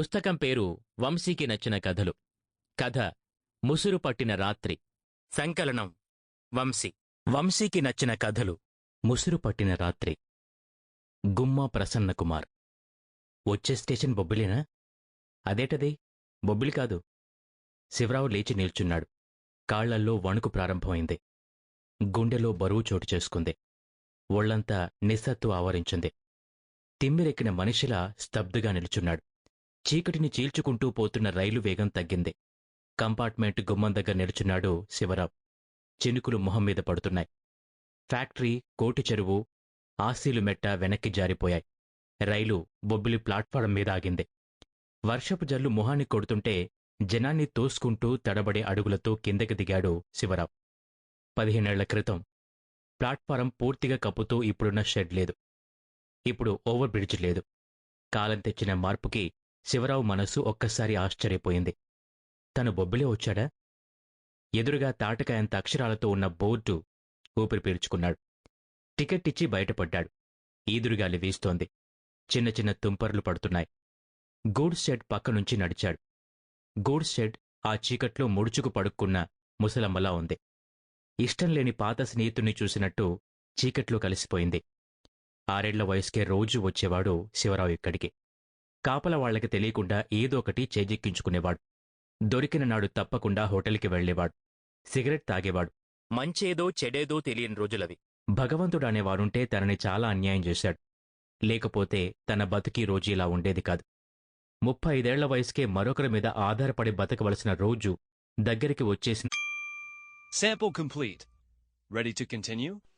పుస్తకం పేరు వంశీకి నచ్చిన కథలు. కథ ముసురు పట్టిన రాత్రి. సంకలనం వంశీ. వంశీకి నచ్చిన కథలు ముసురు పట్టిన రాత్రి. గుమ్మా ప్రసన్నకుమార్ వచ్చే స్టేషన్ బొబ్బిలేనా? అదేటది? బొబ్బిలి కాదు. శివరావు లేచి నిల్చున్నాడు. కాళ్ళల్లో వణుకు ప్రారంభమైంది. గుండెలో బరువు చోటు చేసుకుంది. ఒళ్ళంతా నిస్సత్తు ఆవరించింది. తిమ్మిరెక్కిన మనిషిలా స్తబ్దుగా నిల్చున్నాడు. చీకటిని చీల్చుకుంటూ పోతున్న రైలు వేగం తగ్గింది. కంపార్ట్మెంట్ గుమ్మం దగ్గర నిలుచున్నాడు శివరావు చినుకులు మొహం మీద పడుతున్నాయి. ఫ్యాక్టరీ కోటి చెరువు ఆసీలు మెట్ట వెనక్కి జారిపోయాయి. రైలు బొబ్బిలి ప్లాట్ఫారం మీద ఆగింది. వర్షపు జల్లు మొహాన్ని కొడుతుంటే జనాన్ని తోసుకుంటూ తడబడే అడుగులతో కిందకి దిగాడు శివరావు పదిహేనేళ్ళ క్రితం. ప్లాట్ఫారం పూర్తిగా కప్పుతూ ఇప్పుడున్న షెడ్ లేదు. ఇప్పుడు ఓవర్ బ్రిడ్జ్ లేదు. కాలం తెచ్చిన మార్పుకి శివరావు మనస్సు ఒక్కసారి ఆశ్చర్యపోయింది. తను బొబ్బిలే వచ్చాడా? ఎదురుగా తాటకాయంత అక్షరాలతో ఉన్న బోర్డు ఊపిరి పీల్చుకున్నాడు. టికెట్ ఇచ్చి బయటపడ్డాడు. ఈదురుగాలి వీస్తోంది. చిన్న చిన్న తుంపర్లు పడుతున్నాయి. గూడ్స్ షెడ్ పక్క నుంచి నడిచాడు. గూడ్స్ షెడ్ ఆ చీకట్లో ముడుచుకు పడుక్కున్న ముసలమ్మలా ఉంది. ఇష్టం లేని పాత స్నేహితుణ్ణి చూసినట్టు చీకట్లో కలిసిపోయింది. ఆరేళ్ళ వయసుకే రోజు వచ్చేవాడు శివరావు ఇక్కడికి. కాపల వాళ్ళకి తెలియకుండా ఏదో ఒకటి చేజిక్కించుకునేవాడు. దొరికిన నాడు తప్పకుండా హోటల్కి వెళ్ళేవాడు సిగరెట్ తాగేవాడు. మంచేదో చెడేదో తెలియని రోజులవి. భగవంతుడు అనేవారుంటే తనని చాలా అన్యాయం చేశాడు. లేకపోతే తన బతికి రోజు ఇలా ఉండేది కాదు. ముప్పై ఐదేళ్ళ వయసుకే మరొకరి మీద ఆధారపడి బతకవలసిన రోజు దగ్గరికి వచ్చేసిన Sample complete. Ready to continue?